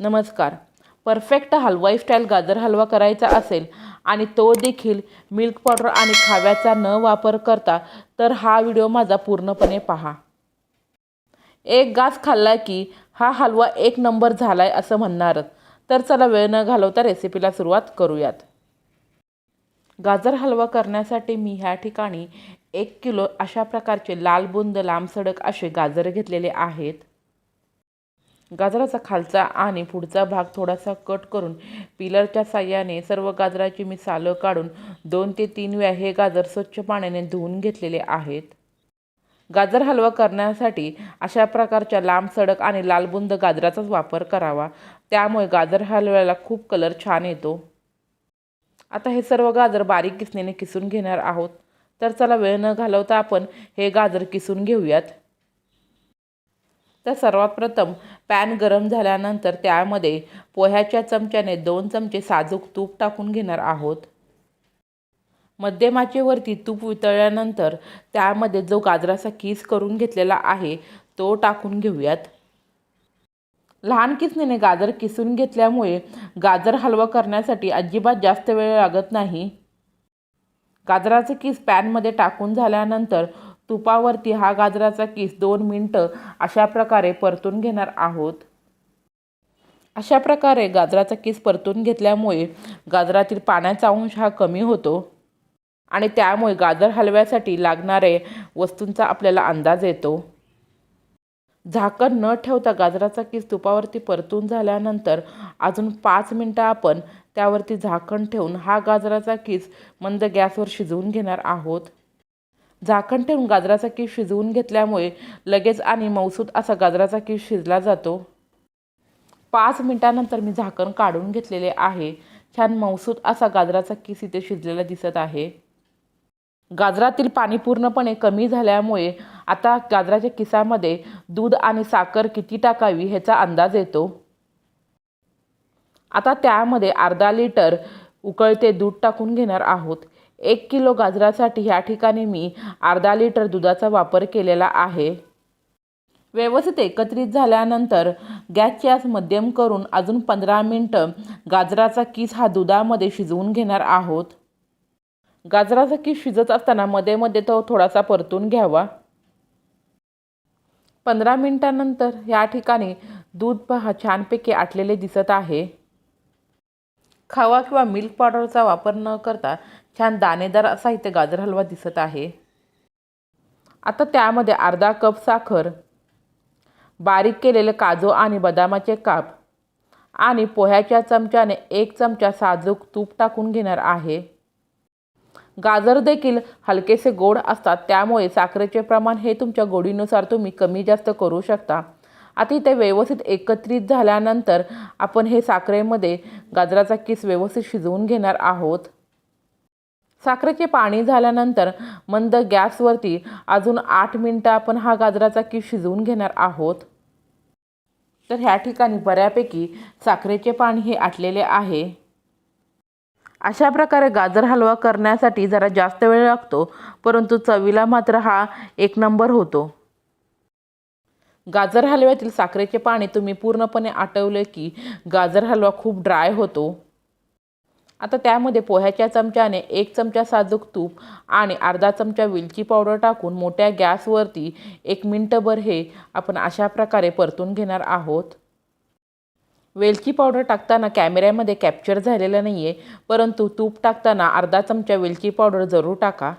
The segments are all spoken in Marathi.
नमस्कार. परफेक्ट हलवाई स्टाईल गाजर हलवा करायचा असेल आणि तो देखील मिल्क पावडर आणि खाव्याचा न वापर करता तर हा व्हिडिओ माझा पूर्णपणे पहा. एक गाज खाल्ला की हा हलवा एक नंबर झाला आहे असं म्हणणारच. तर चला वेळ न घालवता रेसिपीला सुरुवात करूयात. गाजर हलवा करण्यासाठी मी ह्या ठिकाणी एक किलो अशा प्रकारचे लाल बुंद लांब सडक असे गाजर घेतलेले आहेत. गाजराचा खालचा आणि पुढचा भाग थोडासा कट करून पिलरच्या साह्याने सर्व गाजराची मी सालं काढून दोन ते तीन वेळा हे गाजर स्वच्छ पाण्याने धुवून घेतलेले आहेत. गाजर हलवा करण्यासाठी अशा प्रकारच्या लांब सडक आणि लालबुंद गाजराचाच वापर करावा. त्यामुळे गाजर हलव्याला खूप कलर छान येतो. आता हे सर्व गाजर बारीक किसणीने किसून घेणार आहोत. तर चला वेळ न घालवता आपण हे गाजर किसून घेऊयात. तर सर्वात प्रथम पॅन गरम झाल्यानंतर त्यामध्ये पोह्याच्या चमच्याने दोन चमचे साजूक तूप टाकून घेणार आहोत. मध्यमाचेवरती तूप वितळल्यानंतर त्यामध्ये जो गाजराचा किस करून घेतलेला आहे तो टाकून घेऊयात. लहान किसणीने गाजर किसून घेतल्यामुळे गाजर हलवा करण्यासाठी अजिबात जास्त वेळ लागत नाही. गाजराचे किस पॅनमध्ये टाकून झाल्यानंतर तुपावरती हा गाजराचा किस दोन मिनटं अशा प्रकारे परतून घेणार आहोत. अशा प्रकारे गाजराचा किस परतून घेतल्यामुळे गाजरातील पाण्याचा अंश हा कमी होतो आणि त्यामुळे गाजर हलव्यासाठी लागणारे वस्तूंचा आपल्याला अंदाज येतो. झाकण न ठेवता गाजराचा किस तुपावरती परतून झाल्यानंतर अजून पाच मिनटं आपण त्यावरती झाकण ठेवून हा गाजराचा किस मंद गॅसवर शिजवून घेणार आहोत. झाकण ठेवून गाजराचा केस शिजवून घेतल्यामुळे लगेच आणि मौसूद असा गाजराचा केस शिजला जातो. पाच मिनटानंतर मी झाकण काढून घेतलेले आहे. छान मौसूद असा गाजराचा केस इथे शिजलेला दिसत आहे. गाजरातील पाणी पूर्णपणे कमी झाल्यामुळे आता गाजराच्या किसामध्ये दूध आणि साखर किती टाकावी ह्याचा अंदाज येतो. आता त्यामध्ये अर्धा लिटर उकळते दूध टाकून घेणार आहोत. एक किलो गाजरासाठी ह्या ठिकाणी मी अर्धा लिटर दुधाचा वापर केलेला आहे. व्यवस्थित एकत्रित झाल्यानंतर गॅसची आस मध्यम करून अजून पंधरा मिनटं गाजराचा किस हा दुधामध्ये शिजवून घेणार आहोत. गाजराचा किस शिजत असताना मध्ये मध्ये तो थोडासा परतून घ्यावा. पंधरा मिनटानंतर या ठिकाणी दूध पहा छानपैकी आटलेले दिसत आहे. खावा किंवा मिल्क पावडरचा वापर न करता छान दाणेदार असा इथे गाजर हलवा दिसत आहे. आता त्यामध्ये अर्धा कप साखर बारीक केलेले काजू आणि बदामाचे काप आणि पोह्याच्या चमच्याने एक चमचा साजूक तूप टाकून घेणार आहे. गाजर देखील हलकेसे गोड असतात त्यामुळे साखरेचे प्रमाण हे तुमच्या गोडीनुसार तुम्ही कमी जास्त करू शकता. आता इथे व्यवस्थित एकत्रित झाल्यानंतर आपण हे साखरेमध्ये गाजराचा किस व्यवस्थित शिजवून घेणार आहोत. साखरेचे पाणी झाल्यानंतर मंद गॅसवरती अजून आठ मिनटं आपण हा गाजराचा किस शिजवून घेणार आहोत. तर ह्या ठिकाणी बऱ्यापैकी साखरेचे पाणी हे आटलेले आहे. अशा प्रकारे गाजर हलवा करण्यासाठी जरा जास्त वेळ लागतो परंतु चवीला मात्र हा एक नंबर होतो. गाजर हलव्यातील साखरेचे पाणी तुम्ही पूर्णपणे आटवले की गाजर हलवा खूप ड्राय होतो. आता त्यामध्ये पोह्याच्या चमच्याने एक चमचा साजूक तूप आणि अर्धा चमचा वेलची पावडर टाकून मोठ्या गॅसवरती एक मिनटभर हे आपण अशा प्रकारे परतून घेणार आहोत. वेलची पावडर टाकताना कॅमेऱ्यामध्ये कॅप्चर झालेलं नाही आहे परंतु तूप टाकताना अर्धा चमचा वेलची पावडर जरूर टाका.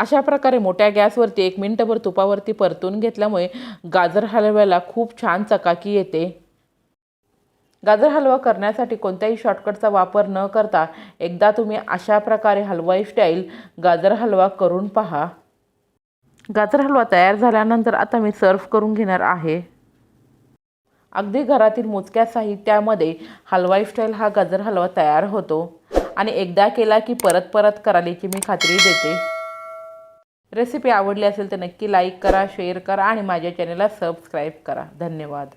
अशा प्रकारे मोठ्या गॅसवरती एक मिनटभर तुपावरती परतून घेतल्यामुळे गाजर हलव्याला खूप छान चकाकी येते. गाजर हलवा करण्यासाठी कोणत्याही शॉर्टकटचा वापर न करता एकदा तुम्ही अशा प्रकारे हलवाई स्टाईल गाजर हलवा करून पहा. गाजर हलवा तयार झाल्यानंतर आता मी सर्व करून घेणार आहे. अगदी घरातील मोजक्या साहित्यामध्ये हलवाई स्टाईल हा गाजर हलवा तयार होतो. आणि एकदा केला की परत परत करायची मी खात्री देते. रेसिपी आवडली असेल तर नक्की लाईक करा शेअर करा आणि माझ्या चॅनलला सबस्क्राईब करा. धन्यवाद.